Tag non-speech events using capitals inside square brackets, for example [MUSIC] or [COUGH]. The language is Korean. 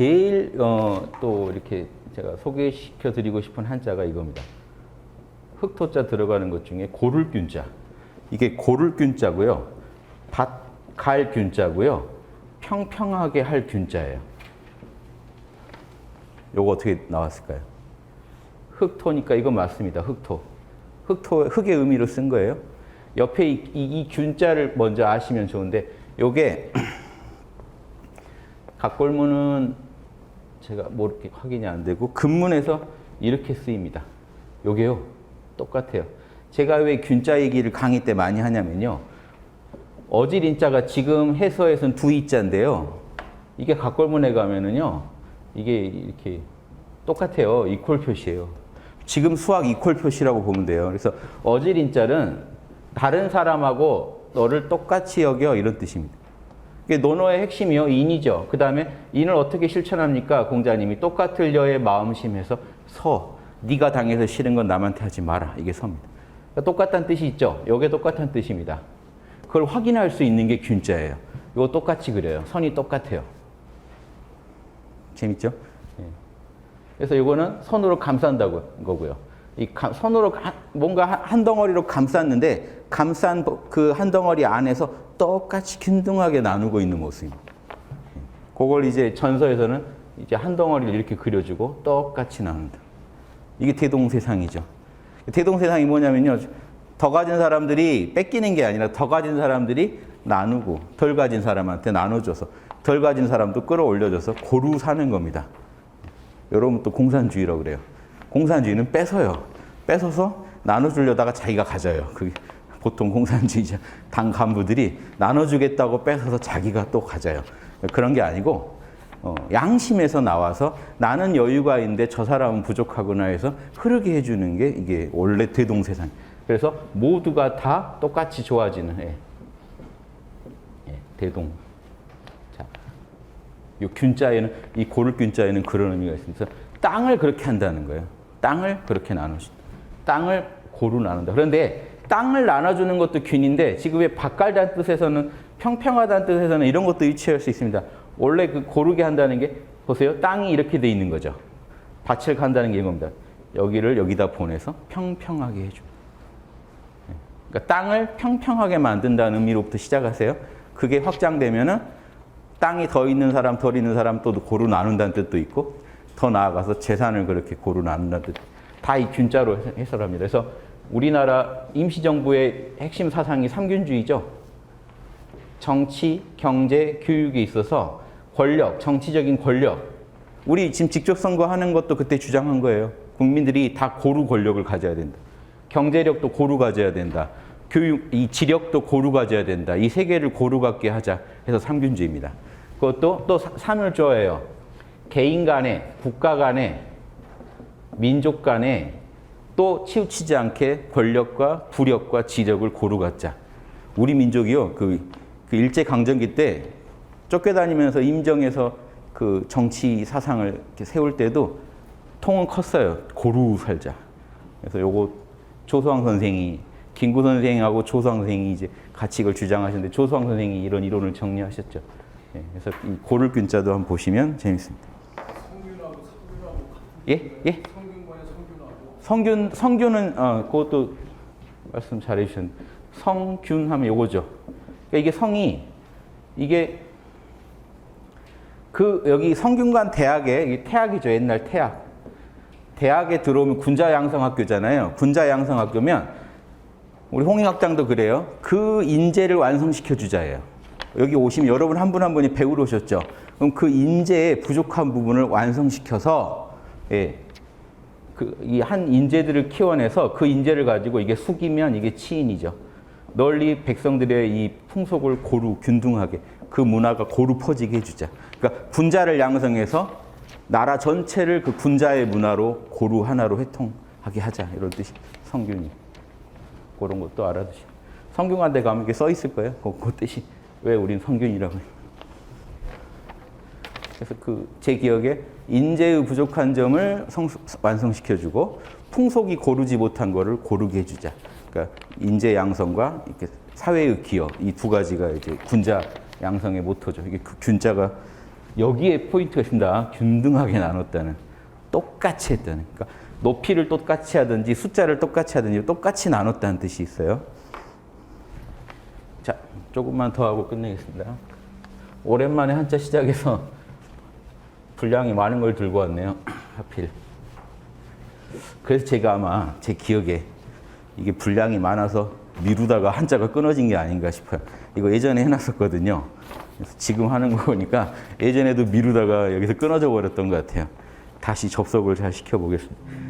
제일 어, 또 이렇게 제가 소개시켜 드리고 싶은 한자가 이겁니다. 흑토자 들어가는 것 중에 고를균자. 이게 고를균자고요. 밭갈 균자고요. 평평하게 할 균자예요. 요거 어떻게 나왔을까요? 흑토니까 이거 맞습니다. 흑토. 흑토 흑의 의미로 쓴 거예요. 옆에 이, 이, 이 균자를 먼저 아시면 좋은데 요게 [CLEARS THROAT] 각골문은 제가 뭐 이렇게 확인이 안 되고 근문에서 이렇게 쓰입니다. 요게요. 똑같아요. 제가 왜 균자 얘기를 강의 때 많이 하냐면요. 어질인자가 지금 해서에서는 두 이자인데요. 이게 각골문에 가면은요. 이게 이렇게 똑같아요. 이퀄 표시예요. 지금 수학 이퀄 표시라고 보면 돼요. 그래서 어질인자는 다른 사람하고 너를 똑같이 여겨 이런 뜻입니다. 논어의 핵심이요. 인이죠. 그 다음에 인을 어떻게 실천합니까? 공자님이 똑같을 여의 마음심에서 서. 네가 당해서 싫은 건 남한테 하지 마라. 이게 서입니다. 그러니까 똑같다는 뜻이 있죠. 요게 똑같은 뜻입니다. 그걸 확인할 수 있는 게 균자예요. 이거 똑같이 그려요. 선이 똑같아요. 재밌죠? 예. 그래서 이거는 손으로 감싼다고 거고요. 이 감- 손으로 가- 뭔가 한- 한 덩어리로 감쌌는데 감싼 그 한 덩어리 안에서 똑같이 균등하게 나누고 있는 모습입니다. 예. 그걸 이제 전서에서는 이제 한 덩어리를 이렇게 그려주고 똑같이 나눈다. 이게 대동세상이죠. 대동세상이 뭐냐면요. 더 가진 사람들이 뺏기는 게 아니라 더 가진 사람들이 나누고 덜 가진 사람한테 나눠줘서 덜 가진 사람도 끌어올려줘서 고루 사는 겁니다. 여러분 또 공산주의라고 그래요. 공산주의는 뺏어요. 뺏어서 나눠주려다가 자기가 가져요. 그게 보통 공산주의자 당 간부들이 나눠주겠다고 뺏어서 자기가 또 가져요. 그런 게 아니고 어, 양심에서 나와서 나는 여유가 있는데 저 사람은 부족하구나 해서 흐르게 해주는 게 이게 원래 대동세상. 그래서 모두가 다 똑같이 좋아지는 예. 예, 대동. 자, 이 균자에는 이 고를 균자에는 그런 의미가 있습니다. 땅을 그렇게 한다는 거예요. 땅을 그렇게 나누신. 땅을 고루 나눈다. 그런데 땅을 나눠주는 것도 균인데 지금 왜 밭갈다는 뜻에서는 평평하다는 뜻에서는 이런 것도 유치할 수 있습니다. 원래 그 고르게 한다는 게 보세요. 땅이 이렇게 돼 있는 거죠. 밭을 간다는 게 이겁니다. 여기를 여기다 보내서 평평하게 해줘. 그러니까 땅을 평평하게 만든다는 의미로부터 시작하세요. 그게 확장되면은 땅이 더 있는 사람, 덜 있는 사람 또 고루 나눈다는 뜻도 있고 더 나아가서 재산을 그렇게 고루 나눈다는 뜻. 다 이 균자로 해설합니다. 그래서 우리나라 임시정부의 핵심 사상이 삼균주의죠. 정치, 경제, 교육에 있어서 권력, 정치적인 권력. 우리 지금 직접 선거하는 것도 그때 주장한 거예요. 국민들이 다 고루 권력을 가져야 된다. 경제력도 고루 가져야 된다. 교육, 이 지력도 고루 가져야 된다. 이 세 개를 고루 갖게 하자 해서 삼균주의입니다. 그것도 또 사- 산을 좋아해요. 개인 간에, 국가 간에, 민족 간에 또 치우치지 않게 권력과 부력과 지력을 고루 갖자. 우리 민족이요, 그, 그 일제 강점기 때 쫓겨다니면서 임정에서 그 정치 사상을 세울 때도 통은 컸어요. 고루 살자. 그래서 요거 조수왕 선생이 김구 선생하고 조수왕 선생이 이제 같이 이걸 주장하셨는데 조수왕 선생이 이런 이론을 정리하셨죠. 예, 그래서 이 고를 균자도 한번 보시면 재밌습니다. 예? 예? 성균 성균은 어 그것도 말씀 잘 해 주셨는데 성균 하면 요거죠. 그러니까 이게 성이 이게 그 여기 성균관 대학에 태학이죠. 옛날 태학. 대학에 들어오면 군자 양성학교잖아요. 군자 양성학교면 우리 홍익학장도 그래요. 그 인재를 완성시켜 주자예요. 여기 오시면 여러분 한 분한 분이 배우러 오셨죠. 그럼 그 인재의 부족한 부분을 완성시켜서 예, 그 이 한 인재들을 키워내서 그 인재를 가지고 이게 숙이면 이게 치인이죠. 널리 백성들의 이 풍속을 고루 균등하게 그 문화가 고루 퍼지게 해주자. 그러니까 군자를 양성해서 나라 전체를 그 군자의 문화로 고루 하나로 회통하게 하자 이런 뜻이 성균이 그런 것도 알아두시고 성균관대 가면 이게 써 있을 거예요. 그, 그 뜻이 왜 우린 성균이라고 해요. 그래서 그 제 기억에 인재의 부족한 점을 성, 완성시켜주고 풍속이 고르지 못한 거를 고르게 해주자. 그러니까 인재 양성과 이렇게 사회의 기여 이 두 가지가 이제 군자 양성의 모토죠. 이게 그 균자가 여기에 포인트가 있습니다. 균등하게 나눴다는. 똑같이 했다는. 그러니까 높이를 똑같이 하든지 숫자를 똑같이 하든지 똑같이 나눴다는 뜻이 있어요. 자, 조금만 더 하고 끝내겠습니다. 오랜만에 한자 시작해서 분량이 많은 걸 들고 왔네요. [CLEARS THROAT] 하필. 그래서 제가 아마 제 기억에 이게 분량이 많아서 미루다가 한자가 끊어진 게 아닌가 싶어요. 이거 예전에 해놨었거든요. 지금 하는 거 보니까 예전에도 미루다가 여기서 끊어져 버렸던 것 같아요. 다시 접속을 잘 시켜보겠습니다.